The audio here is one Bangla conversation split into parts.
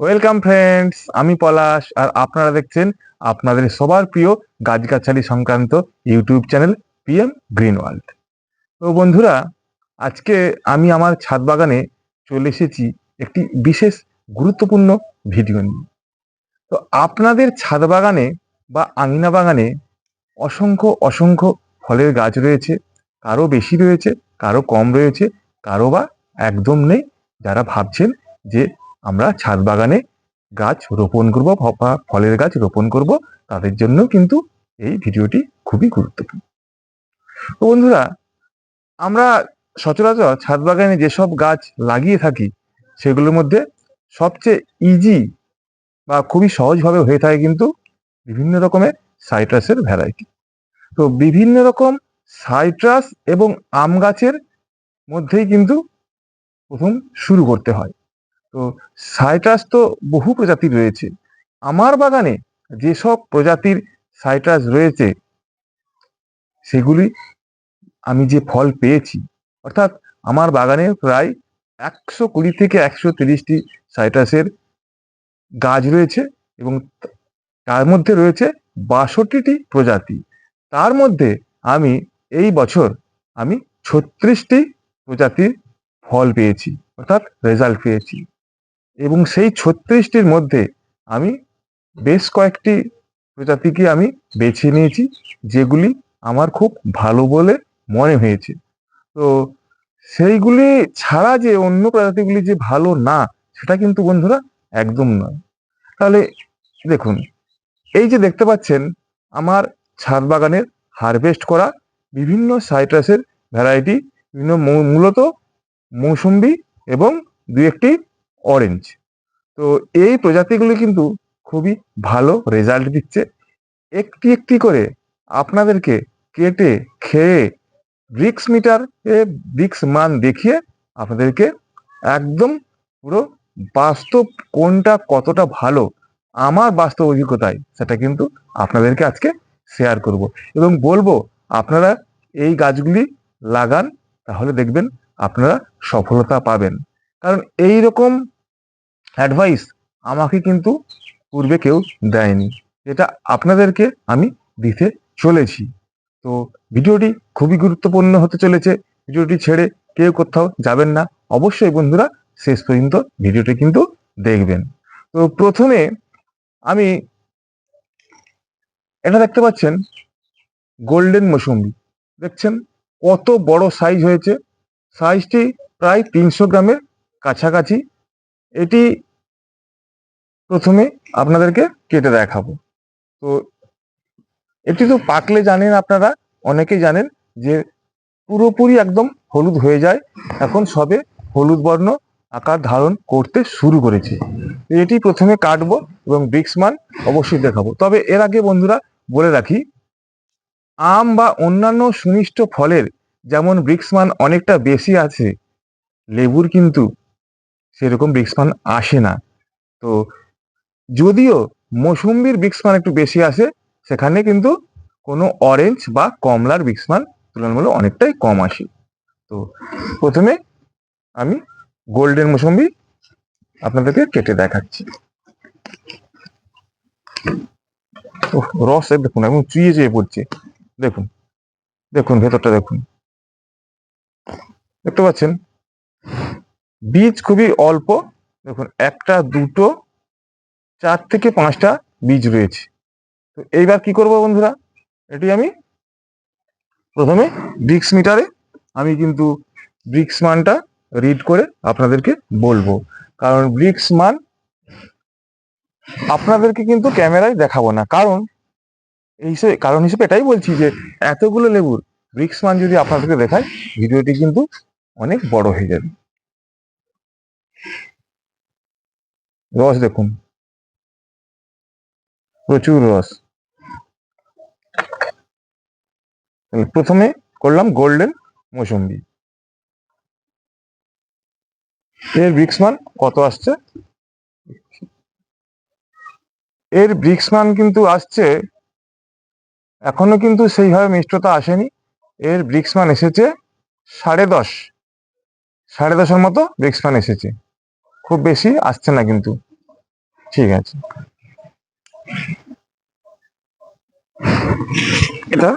ওয়েলকাম ফ্রেন্ডস আমি পলাশ, আর আপনারা দেখছেন আপনাদের সবার প্রিয় গাছগাছালি সংক্রান্ত YouTube channel PM green world তো বন্ধুরা, আজকে আমি আমার ছাদ বাগানে চলে এসেছি একটি বিশেষ গুরুত্বপূর্ণ ভিডিও নিয়ে। তো আপনাদের ছাদ বাগানে বা আঙিনা বাগানে অসংখ্য অসংখ্য ফলের গাছ রয়েছে। কারও বেশি রয়েছে, কারও কম রয়েছে, কারও বা একদম নেই। যারা ভাবছেন যে আমরা ছাদ বাগানে গাছ রোপণ করব বা ফলের গাছ রোপণ করব, তাদের জন্য কিন্তু এই ভিডিওটি খুবই গুরুত্বপূর্ণ। তো বন্ধুরা, আমরা সচরাচর ছাদ বাগানে যেসব গাছ লাগিয়ে থাকি, সেগুলোর মধ্যে সবচেয়ে ইজি বা খুবই সহজভাবে হয়ে থাকে কিন্তু বিভিন্ন রকমের সাইট্রাসের ভ্যারাইটি তো বিভিন্ন রকম সাইট্রাস এবং আম গাছের মধ্যেই কিন্তু প্রথম শুরু করতে হয়। তো সাইট্রাস তো বহু প্রজাতির রয়েছে। আমার বাগানে যেসব প্রজাতির সাইট্রাস রয়েছে, সেগুলি আমি যে ফল পেয়েছি, অর্থাৎ আমার বাগানে প্রায় একশো কুড়ি থেকে একশো তিরিশটি সাইট্রাসের গাছ রয়েছে এবং তার মধ্যে রয়েছে বাষট্টিটি প্রজাতি। তার মধ্যে আমি এই বছর আমি ছত্রিশটি প্রজাতির ফল পেয়েছি, অর্থাৎ রেজাল্ট পেয়েছি। এবং সেই ছত্রিশটির মধ্যে আমি বেশ কয়েকটি প্রজাতিকে আমি বেছে নিয়েছি, যেগুলি আমার খুব ভালো বলে মনে হয়েছে। তো সেইগুলি ছাড়া যে অন্য প্রজাতিগুলি যে ভালো না, সেটা কিন্তু বন্ধুরা একদম নয়। তাহলে দেখুন, এই যে দেখতে পাচ্ছেন, আমার ছাদ বাগানের হারভেস্ট করা বিভিন্ন সাইট্রাসের ভ্যারাইটি, বিভিন্ন মূলত মৌসুম্বি এবং দু একটি অরেঞ্জ তো এই প্রজাতিগুলি কিন্তু খুবই ভালো রেজাল্ট দিচ্ছে। একটি একটি করে আপনাদেরকে কেটে, খেয়ে ব্রিক্স মিটার এ ব্রিক্স মান দেখিয়ে আপনাদেরকে একদম পুরো বাস্তব কোনটা কতটা ভালো, আমার বাস্তব অভিজ্ঞতায় সেটা কিন্তু আপনাদেরকে আজকে শেয়ার করব। এবং বলব, আপনারা এই গাছগুলি লাগান, তাহলে দেখবেন আপনারা সফলতা পাবেন। কারণ এই রকম অ্যাডভাইস আমাকে কিন্তু পূর্বে কেউ দেয়নি। এটা আপনাদেরকে আমি দিতে চলেছি। তো ভিডিওটি খুবই গুরুত্বপূর্ণ হতে চলেছে। ভিডিওটি ছেড়ে কেউ কোথাও যাবেন না। অবশ্যই বন্ধুরা শেষ পর্যন্ত ভিডিওটি কিন্তু দেখবেন। তো প্রথমে আমি এটা দেখতে পাচ্ছেন গোল্ডেন মৌসুম্বি দেখছেন? কত বড় সাইজ হয়েছে। সাইজটি প্রায় তিনশো গ্রামের কাছাকাছি এটি প্রথমে আপনাদেরকে কেটে দেখাবো। তো এটি তো পাকলে জানেন আপনারা, অনেকেই জানেন যে পুরোপুরি একদম হলুদ হয়ে যায়। এখন সবে হলুদ বর্ণ আকার ধারণ করতে শুরু করেছে। এটি প্রথমে কাটবো এবং ব্রিক্স মান অবশ্যই দেখাবো। তবে এর আগে বন্ধুরা বলে রাখি, আম বা অন্যান্য সুনিষ্ট ফলের যেমন ব্রিক্স মান অনেকটা বেশি আছে, লেবুর কিন্তু সেরকম ব্রিক্স মান আসে না। তো যদিও মৌসুম্বির ব্রিক্সমান একটু বেশি আসে, সেখানে কিন্তু কোনো অরেঞ্জ বা কমলার ব্রিক্সমান তুলনামূলক অনেকটাই কম আসে। তো প্রথমে আমি গোল্ডেন মৌসুম্বি আপনাদেরকে কেটে দেখাচ্ছি। রস দেখুন, একদম চুইয়ে চুয়ে পড়ছে। দেখুন দেখুন, ভেতরটা দেখুন। দেখতে পাচ্ছেন? বীজ খুবই অল্প। দেখুন, একটা, দুটো, চার থেকে পাঁচটা বীজ রয়েছে। তো এইবার কি করব বন্ধুরা? এটি আমি প্রথমে ব্রিক্স মিটারে আমি কিন্তু ব্রিক্স মানটা রিড করে আপনাদেরকে বলব। কারণ ব্রিক্স মান আপনাদেরকে কিন্তু ক্যামেরায় দেখাবো না। কারণ এই হিসেবে কারণ হিসেবে এটাই বলছি যে এতগুলো লেবুর ব্রিক্স মান যদি আপনাদেরকে দেখায় ভিডিওটি কিন্তু অনেক বড় হয়ে যাবে। রস দেখুন। প্রচুর রস। প্রথমে করলাম গোল্ডেন মৌসুম্বি। এর ব্রিক্স মান কত আসছে? এর ব্রিক্স মান কিন্তু আসছে, এখনও কিন্তু সেইভাবে মিষ্টতা আসেনি। এর ব্রিক্স মান এসেছে সাড়ে দশ। সাড়ে দশের মতো ব্রিক্স মান এসেছে। খুব বেশি আসছে না কিন্তু। ঠিক আছে। এটা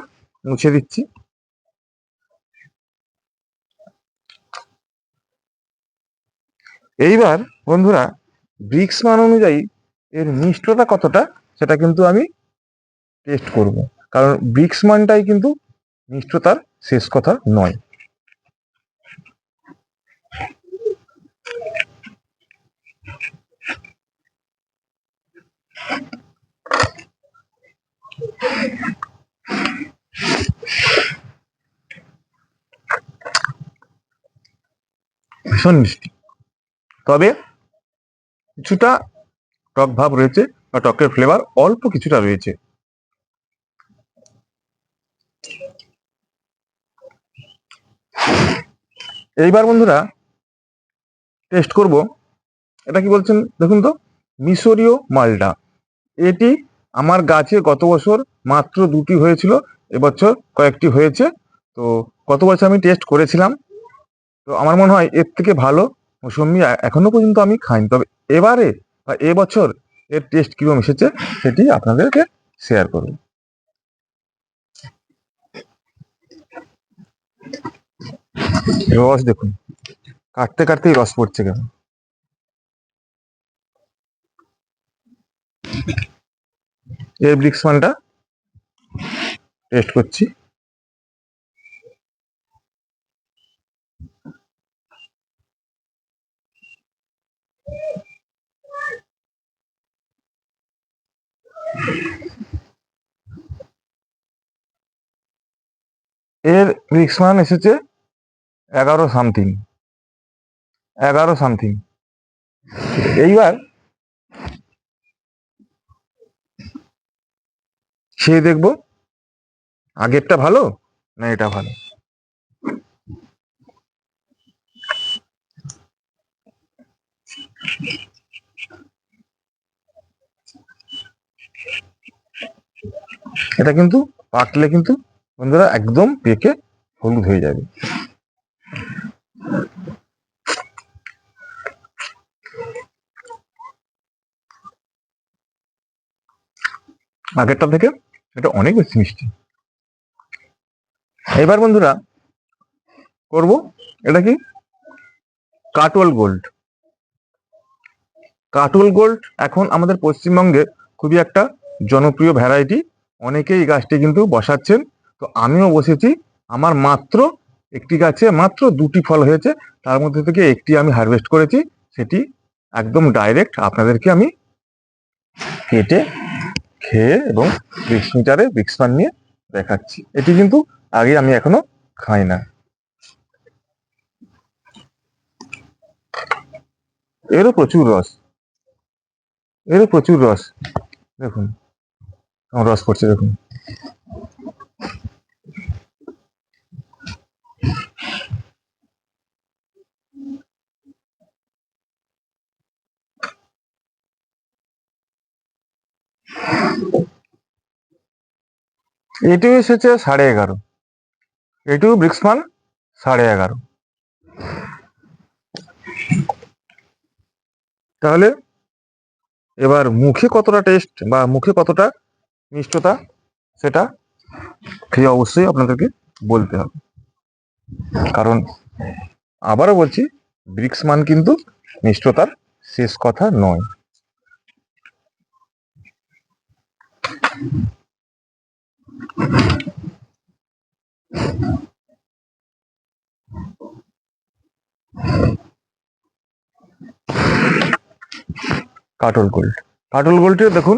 মুছে দিচ্ছি। এইবার বন্ধুরা ব্রিক্স মান অনুযায়ী এর মিষ্টতা কতটা, সেটা কিন্তু আমি টেস্ট করব। কারণ ব্রিক্স মানটাই কিন্তু মিষ্টতার শেষ কথা নয়। ভীষণ মিষ্টি তবে কিছুটা টক ভাব রয়েছে বা টকের ফ্লেভার অল্প কিছুটা রয়েছে। এইবার বন্ধুরা টেস্ট করব। এটা কি বলছেন দেখুন তো, মিশরীয় মালটা এটি আমার গাছে গত বছর মাত্র দুটি হয়েছিল, এবছর কয়েকটি হয়েছে। তো গত বছর আমি টেস্ট করেছিলাম। তো আমার মনে হয় এর থেকে ভালো মৌসুম্বি এ- এখনও পর্যন্ত আমি খাইনি। তবে এবারে বা এবছর এর টেস্ট কীরকম এসেছে সেটি আপনাদেরকে শেয়ার করব। রস দেখুন, কাটতে কাটতেই রস পড়ছে কেন? এই ব্রিক্স মানটা টেস্ট করছি। এর ব্রিক্স মান এসেছে এগারো সামথিং এগারো সামথিং এইবার সে দেখব আগেরটা ভালো না এটা ভালো? এটা কিন্তু পাকলে কিন্তু বন্ধুরা একদম পেকে হলুদ হয়ে যাবে। আগেরটা থেকে এটা অনেক বেশি মিষ্টি। এবার বন্ধুরা করব এটা কি? কাটওয়াল গোল্ড। কাটওয়াল গোল্ড এখন আমাদের পশ্চিমবঙ্গে খুবই একটা জনপ্রিয় ভ্যারাইটি অনেকেই এই গাছটি কিন্তু বসাচ্ছেন। তো আমিও বসেছি। আমার মাত্র একটি গাছে মাত্র দুটি ফল হয়েছে। তার মধ্যে থেকে একটি আমি হারভেস্ট করেছি। সেটি একদম ডাইরেক্ট আপনাদেরকে আমি কেটে, খেয়ে এবং বিক্স মিটারে নিয়ে দেখাচ্ছি। এটি কিন্তু আগে আমি এখনও খাই না। এরও প্রচুর রস। এরও প্রচুর রস। দেখুন। রস পড়ছে দেখুন এটিও এসেছে সাড়ে এগারো। এটিও ব্রিক্সমান সাড়ে এগারো। তাহলে এবার মুখে কতটা টেস্ট বা মুখে কতটা মিষ্টতা সেটা খেয়ে অবশ্যই আপনাদেরকে বলতে হবে। কারণ আবারও বলছি ব্রিক্স মান কিন্তু মিষ্টতার শেষ কথা নয়। কাটল গোল্ড। কাটল গোল্ডের দেখুন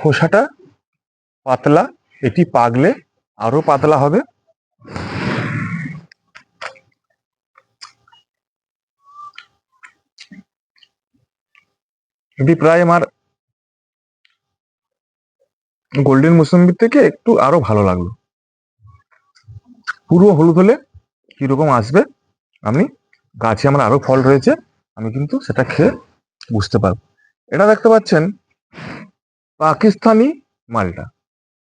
খোসাটা পাতলা, এটি পাকলে আরও পাতলা হবে। এটি প্রায় আমার গোল্ডেন মুসম্বির থেকে একটু আরও ভালো লাগল। পুরো হলুদ হলে কীরকম আসবে, আমি গাছে আমার আরও ফল রয়েছে, আমি কিন্তু সেটা খেয়ে বুঝতে পারব। এটা দেখতে পাচ্ছেন পাকিস্তানি মালটা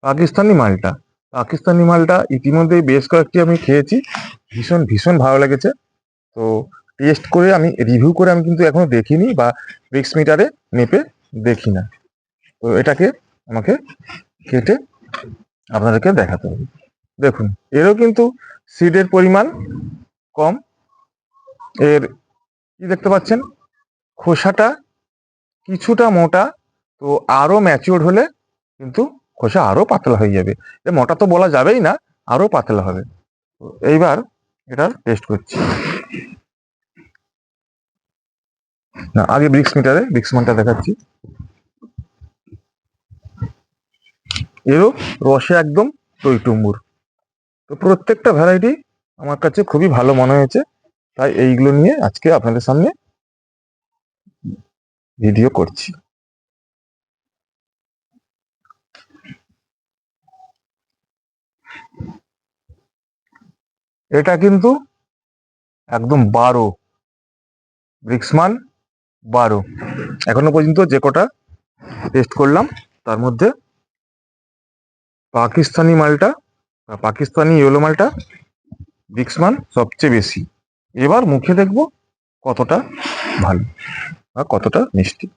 পাকিস্তানি মালটা পাকিস্তানি মালটা ইতিমধ্যেই বেশ কয়েকটি আমি খেয়েছি, ভীষণ ভীষণ ভালো লেগেছে। তো টেস্ট করে আমি রিভিউ করে আমি কিন্তু এখনও দেখিনি বা ব্রিক্স মিটারে মেপে দেখি না। তো এটাকে আমাকে কেটে আপনাদেরকে দেখাতে হবে। দেখুন, এরও কিন্তু সিডের পরিমাণ কম। এর, কি দেখতে পাচ্ছেন? খোসাটা কিছুটা মোটা তো আরও ম্যাচিওর হলে কিন্তু খোসা আরও পাতলা হয়ে যাবে। মোটা তো বলা যাবেই না, আরও পাতলা হবে। এইবার এটার টেস্ট করছি। না, আগে ব্রিক্স মিটারে ব্রিক্স মানটা দেখাচ্ছি। এরও রসে একদম টইটুম্বুর তো প্রত্যেকটা ভ্যারাইটি আমার কাছে খুবই ভালো মনে হয়েছে, তাই এইগুলো নিয়ে আজকে আপনাদের সামনে ভিডিও করছি। এটা কিন্তু একদম বারো। ব্রিক্সমান বারো। এখনও পর্যন্ত যে কটা টেস্ট করলাম, তার মধ্যে পাকিস্তানি মালটা পাকিস্তানি ইয়েলো মালটা ব্রিক্সমান সবচেয়ে বেশি। এবার মুখে দেখব কতটা ভালো বা কতটা মিষ্টি।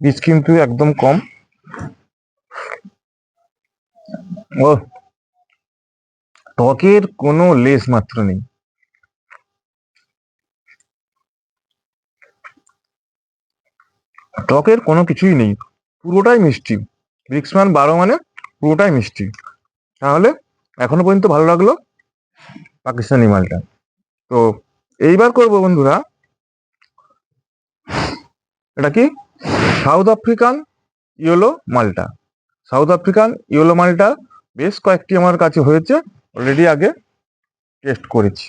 বীজ কিন্তু একদম কম। ও ত্বকের কোনো লেস মাত্র নেই। ত্বকের কোনো কিছুই নেই। পুরোটাই মিষ্টি। ব্রিক্সম্যান বারো মানে পুরোটাই মিষ্টি। তাহলে এখনও পর্যন্ত ভালো লাগল পাকিস্তানি মালটা। তো এইবার করব বন্ধুরা, এটা কি? সাউথ আফ্রিকান ইয়েলো মালটা। সাউথ আফ্রিকান ইয়েলো মালটা বেশ কয়েকটি আমার কাছে হয়েছে অলরেডি আগে টেস্ট করেছি।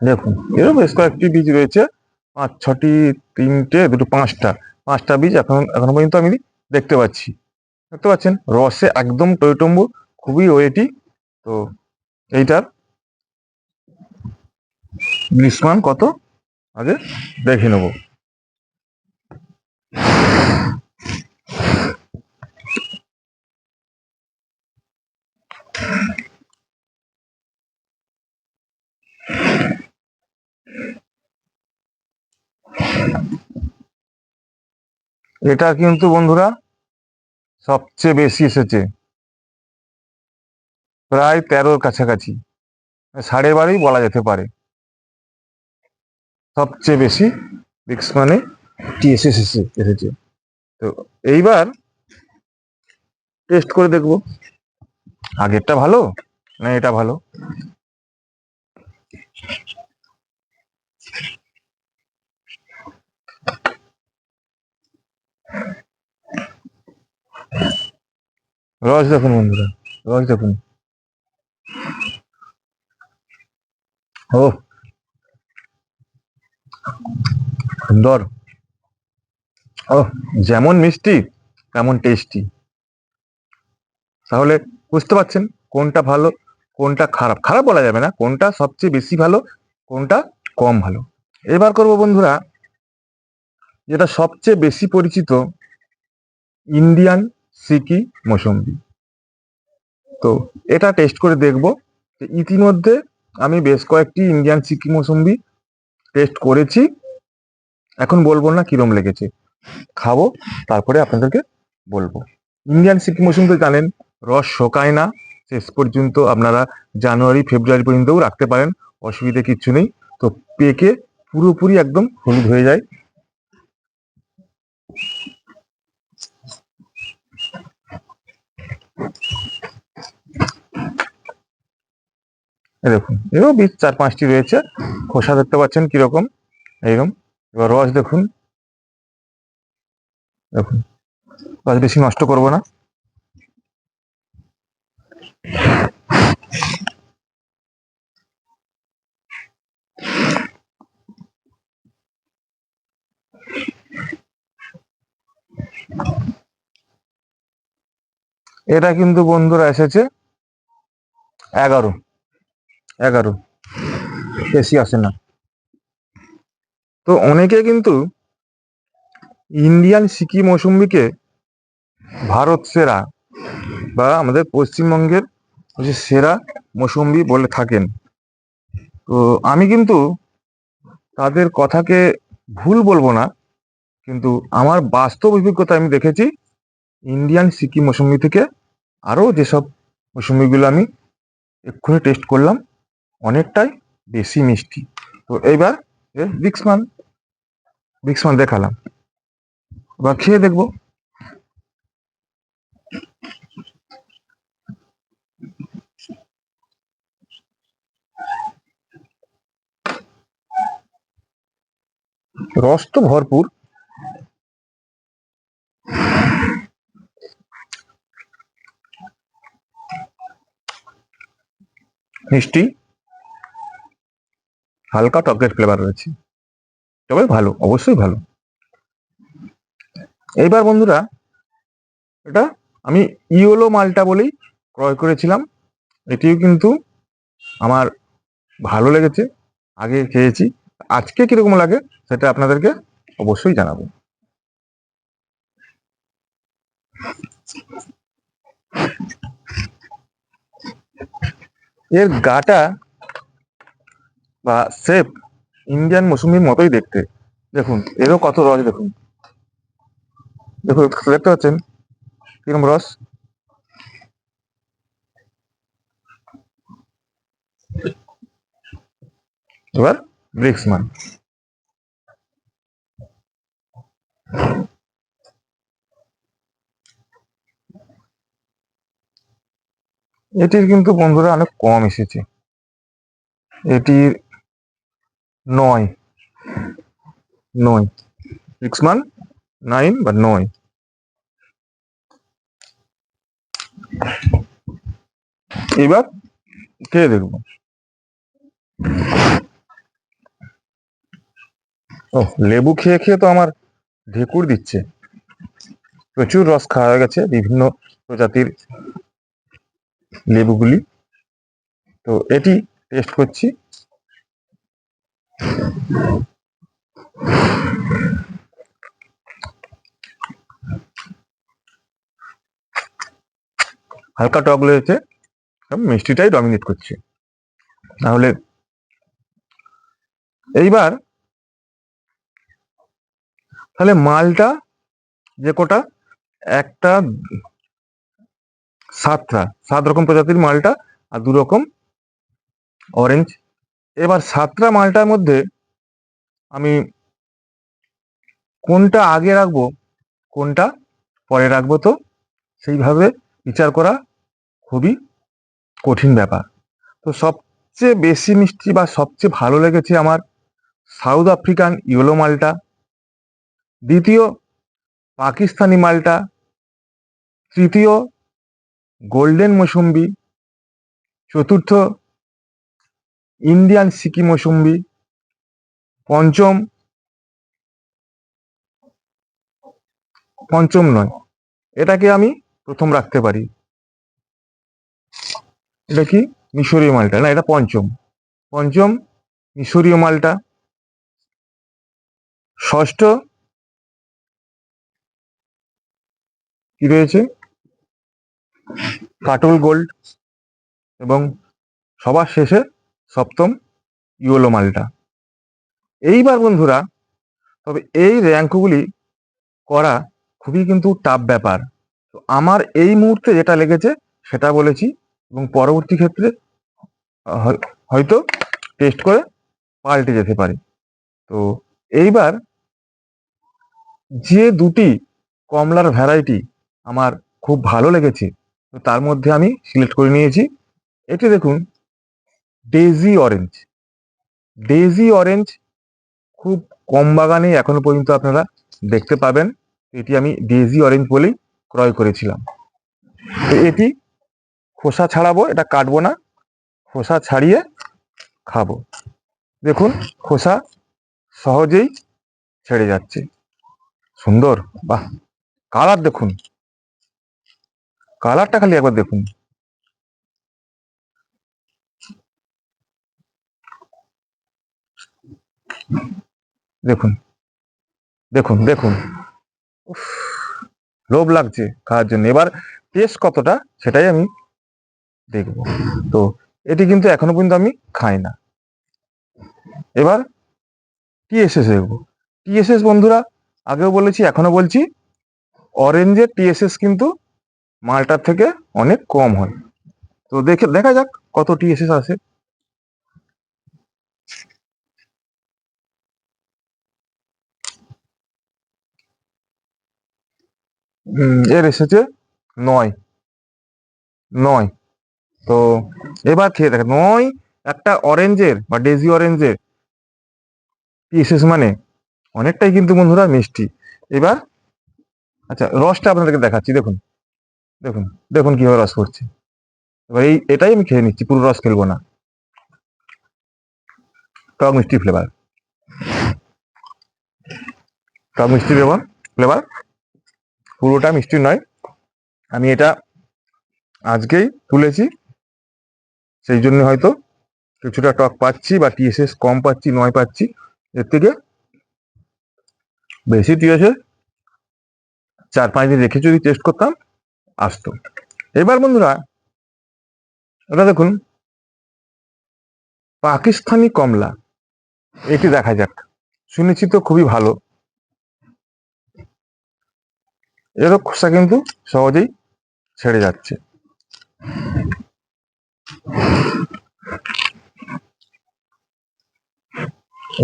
দেখুন, এরও বেশ কয়েকটি বীজ রয়েছে। পাঁচ, ছটি, তিনটে, দুটো, পাঁচটা। পাঁচটা বীজ এখন এখনও পর্যন্ত আমি দেখতে পাচ্ছি। দেখতে পাচ্ছেন, রসে একদম টয়টম্বু খুবই ওয়েটি। তো এইটার গ্রীষ্মান কত? আগে দেখে নেব। এটা কিন্তু বন্ধুরা সবচেয়ে বেশি এসেছে। প্রায় তেরোর কাছাকাছি, সাড়ে বারোই বলা যেতে পারে। সবচেয়ে বেশি রিক্স মানে টিএসএস এসেছে তো এইবার টেস্ট করে দেখব। আগেরটা ভালো না এটা ভালো? রস দেখুন বন্ধুরা, রস দেখুন ও, সুন্দর। ও, যেমন মিষ্টি, তেমন টেস্টি তাহলে বুঝতে পারছেন কোনটা ভালো, কোনটা খারাপ। খারাপ বলা যাবে না, কোনটা সবচেয়ে বেশি ভালো, কোনটা কম ভালো। এবার করব বন্ধুরা, যেটা সবচেয়ে বেশি পরিচিত, ইন্ডিয়ান সিকি মৌসম্বি। তো এটা টেস্ট করে দেখব ইতিমধ্যে আমি বেশ কয়েকটি ইন্ডিয়ান সিকি মৌসম্বি টেস্ট করেছি। এখন বলব না কিরম লেগেছে। খাব, তারপরে আপনাদেরকে বলব। ইন্ডিয়ান সিকি মৌসুম তো জানেন, রস শোকায় না। শেষ পর্যন্ত আপনারা জানুয়ারি, ফেব্রুয়ারি পর্যন্তও রাখতে পারেন, অসুবিধে কিচ্ছু নেই। তো পেকে পুরোপুরি একদম হলুদ হয়ে যায়। দেখুন, এরও বীজ চার পাঁচটি রয়েছে। খোসা দেখতে পাচ্ছেন কীরকম, এইরকম। এবার রস দেখুন। দেখুন, রস বেশি নষ্ট করব না। এটা কিন্তু বন্ধুরা এসেছে এগারো। এগারো। বেশি আসে না। তো অনেকে কিন্তু ইন্ডিয়ান সিকি মৌসুম্বিকে ভারত সেরা বা আমাদের পশ্চিমবঙ্গের যে সেরা মৌসুম্বি বলে থাকেন। তো আমি কিন্তু তাদের কথাকে ভুল বলব না, কিন্তু আমার বাস্তব অভিজ্ঞতা আমি দেখেছি ইন্ডিয়ান সিকি মৌসুমি থেকে আরও যেসব মৌসুমিগুলো আমি এক্ষুনি টেস্ট করলাম, অনেকটাই বেশি মিষ্টি। তো এইবার বিক্সমান বিক্সমান দেখালাম। এবার খেয়ে দেখব। রস তো ভরপুর। মিষ্টি। হালকা টকের ফ্লেভার রয়েছে। তবে ভালো, অবশ্যই ভালো। এইবার বন্ধুরা, এটা আমি ইয়োলো মালটা বলেই ক্রয় করেছিলাম। এটিও কিন্তু আমার ভালো লেগেছে, আগে খেয়েছি। আজকে কীরকম লাগে সেটা আপনাদেরকে অবশ্যই জানাব। এর গাটা বা শেপ ইন্ডিয়ান মৌসুমির মতোই দেখতে। দেখুন, এরও কত রস দেখুন। দেখুন, দেখতে পাচ্ছেন? কীরকম রস? এবার ব্রিক্সমান এটির কিন্তু বন্ধুরা অনেক কম এসেছে। এটির নয়। নয়। ব্রিক্সমান নাইন বা নয়। এবার খেয়ে দেখব। ও লেবু খেয়ে খেয়ে তো আমার ঢেকুর দিচ্ছে। প্রচুর রস খাওয়া গেছে। বিভিন্ন প্রজাতির লেবুগুলি। তো এটি টেস্ট করছি। হালকা টক রয়েছে মিষ্টিটাই ডমিনেট করছে। তাহলে এইবার তাহলে মালটা যে কোটা, একটা সাতটা। সাত রকম প্রজাতির মালটা আর দু রকম অরেঞ্জ এবার সাতটা মালটার মধ্যে আমি কোনটা আগে রাখব, কোনটা পরে রাখব তো? সেইভাবে বিচার করা খুবই কঠিন ব্যাপার। তো সবচেয়ে বেশি মিষ্টি বা সবচেয়ে ভালো লেগেছে আমার সাউথ আফ্রিকান ইয়েলো মালটা। দ্বিতীয় পাকিস্তানি মালটা। তৃতীয় গোল্ডেন মৌসুম্বি চতুর্থ ইন্ডিয়ান সিকি মৌসুম্বি পঞ্চম পঞ্চম নয়। এটাকে আমি প্রথম রাখতে পারি। এটা কি? মিশরীয় মালটা, না এটা পঞ্চম। পঞ্চম, মিশরীয় মালটা। ষষ্ঠ, কি রয়েছে? কাটল গোল্ড এবং সবার শেষে সপ্তম ইয়োলো মালটা। এইবার বন্ধুরা, তবে এই র্যাঙ্কগুলি করা খুবই কিন্তু টাফ ব্যাপার। তো আমার এই মুহূর্তে যেটা লেগেছে সেটা বলেছি এবং পরবর্তী ক্ষেত্রে হয়- হয়তো টেস্ট করে পাল্টে যেতে পারে। তো এইবার যে দুটি কমলার ভ্যারাইটি আমার খুব ভালো লেগেছে তো তার মধ্যে আমি সিলেক্ট করে নিয়েছি। এটি দেখুন ডেজি অরেঞ্জ ডেজি অরেঞ্জ খুব কম বাগানে এখনও পর্যন্ত আপনারা দেখতে পাবেন। এটি আমি ডেজি অরেঞ্জ বলেই ক্রয় করেছিলাম। তো এটি খোসা ছাড়াবো, এটা কাটবো না, খোসা ছাড়িয়ে খাব। দেখুন, খোসা সহজেই ছেড়ে যাচ্ছে। সুন্দর? বাহ! কালার দেখুন। কালারটা খালি একবার দেখুন। দেখুন দেখুন দেখুন। লোভ লাগছে খাওয়ার জন্য। এবার টেস্ট কতটা সেটাই আমি দেখব। তো এটি কিন্তু এখনও পর্যন্ত আমি খাই না। এবার টিএসএস দেখব টিএসএস বন্ধুরা, আগেও বলেছি, এখনও বলছি অরেঞ্জের টিএসএস কিন্তু মালটার থেকে অনেক কম হয়। তো দেখে, দেখা যাক কত টিএসএস আছে। এর এসেছে নয়। নয়। তো এবার খেয়ে দেখে, নয় একটা অরেঞ্জের বা ডেজি অরেঞ্জের পিসেস মানে অনেকটাই কিন্তু বন্ধুরা মিষ্টি। এবার আচ্ছা রসটা আপনাদেরকে দেখাচ্ছি, দেখুন। দেখুন দেখুন কীভাবে রস করছে। এবার এই, এটাই আমি খেয়ে নিচ্ছি, পুরো রস খেলব না। টক মিষ্টি ফ্লেভার টক মিষ্টি ফ্লেভার ফ্লেভার পুরোটা মিষ্টি নয়। আমি এটা আজকেই তুলেছি, সেই জন্য হয়তো কিছুটা টক পাচ্ছি বা টিএসএস কম পাচ্ছি, নয় পাচ্ছি, এর থেকে বেশি টিএসএস। চার পাঁচ দিন রেখে যদি টেস্ট করতাম আসতো। এবার বন্ধুরা এটা দেখুন, পাকিস্তানি কমলা, এটি দেখা যাক। শুনেছি তো খুবই ভালো। এরও খোসা কিন্তু সহজেই ছেড়ে যাচ্ছে।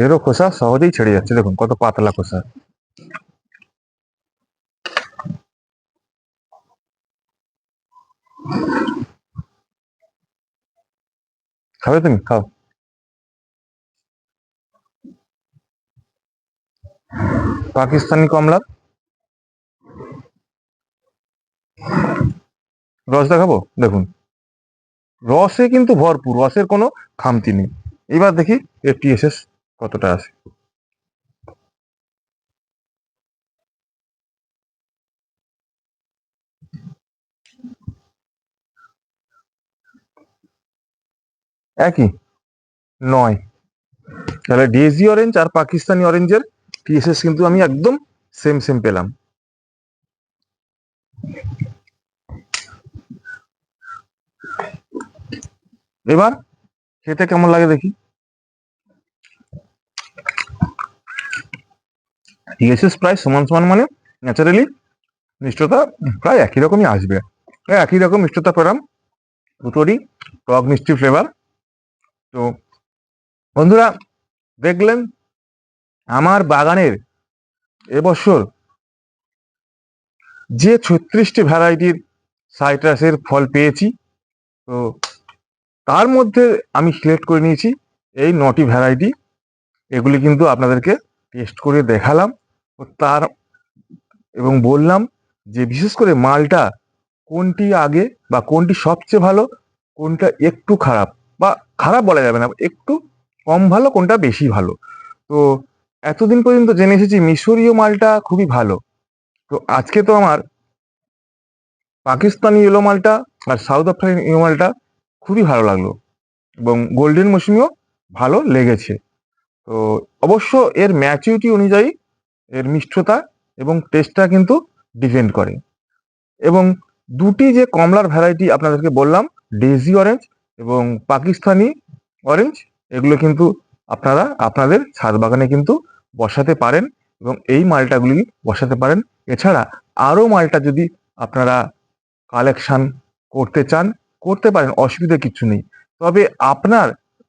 এরও খোসা সহজেই ছেড়ে যাচ্ছে। দেখুন, কত পাতলা খোসা। খাবে তুমি? খাও। পাকিস্তানি কমলা। রস দেখাবো? দেখুন। রসে কিন্তু ভরপুর, রসের কোনো খামতি নেই। এবার দেখি এফটিএসএস কতটা আছে। একই? নয়। তাহলে ডিএসি অরেঞ্জ আর পাকিস্তানি অরেঞ্জের টিএসএস কিন্তু আমি একদম সেম সেম পেলাম। এবার খেতে কেমন লাগে দেখি? টিএসএস প্রায় সমান সমান মানে ন্যাচারালি মিষ্টতা প্রায় একই রকমই আসবে। একই রকম মিষ্টতা পেলাম। দুটোরই টক মিষ্টি ফ্লেভার তো বন্ধুরা, দেখলেন আমার বাগানের এবছর যে ছত্রিশটি ভ্যারাইটির সাইট্রাসের ফল পেয়েছি, তো তার মধ্যে আমি সিলেক্ট করে নিয়েছি এই নটি ভ্যারাইটি। এগুলি কিন্তু আপনাদেরকে টেস্ট করে দেখালাম ও তার এবং বললাম যে বিশেষ করে মালটা কোনটি আগে বা কোনটি সবচেয়ে ভালো, কোনটা একটু খারাপ। বা খারাপ বলা যাবে না, একটু কম ভালো, কোনটা বেশি ভালো? তো এতদিন পর্যন্ত জেনে এসেছি মিশরীয় মালটা খুবই ভালো। তো আজকে তো আমার পাকিস্তানি ইয়েলো মালটা আর সাউথ আফ্রিকান ইয়েলো মালটা খুবই ভালো লাগল এবং গোল্ডেন মৌসুমিও ভালো লেগেছে। তো অবশ্য এর ম্যাচুরিটি অনুযায়ী এর মিষ্টতা এবং টেস্টটা কিন্তু ডিপেন্ড করে। এবং দুটি যে কমলার ভ্যারাইটি আপনাদেরকে বললাম ডেজি অরেঞ্জ এবং পাকিস্তানি অরেঞ্জ এগুলো কিন্তু আপনারা আপনাদের ছাদ বাগানে কিন্তু বসাতে পারেন এবং এই মালটাগুলি বসাতে পারেন। এছাড়া আরও মালটা যদি আপনারা কালেকশান করতে চান, করতে পারেন, অসুবিধা কিছু নেই। তবে আপনার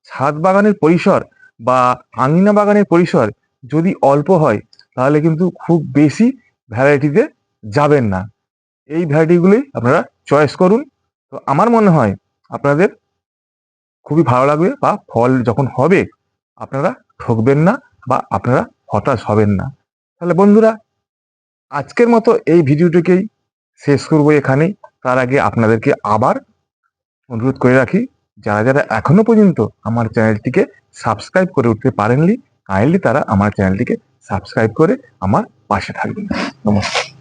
ছাদ বাগানের পরিসর বা আঙিনা বাগানের পরিসর যদি অল্প হয়, তাহলে কিন্তু খুব বেশি ভ্যারাইটিতে যাবেন না। এই ভ্যারাইটিগুলি আপনারা চয়েস করুন। তো আমার মনে হয় আপনাদের খুবই ভালো লাগবে বা ফল যখন হবে, আপনারা ঠকবেন না বা আপনারা হতাশ হবেন না। তাহলে বন্ধুরা, আজকের মতো এই ভিডিওটিকেই শেষ করব এখানেই। তার আগে আপনাদেরকে আবার অনুরোধ করে রাখি, যারা যারা এখনও পর্যন্ত আমার চ্যানেলটিকে সাবস্ক্রাইব করে উঠতে পারেননি, কাইন্ডলি তারা আমার চ্যানেলটিকে সাবস্ক্রাইব করে আমার পাশে থাকবেন। নমস্কার।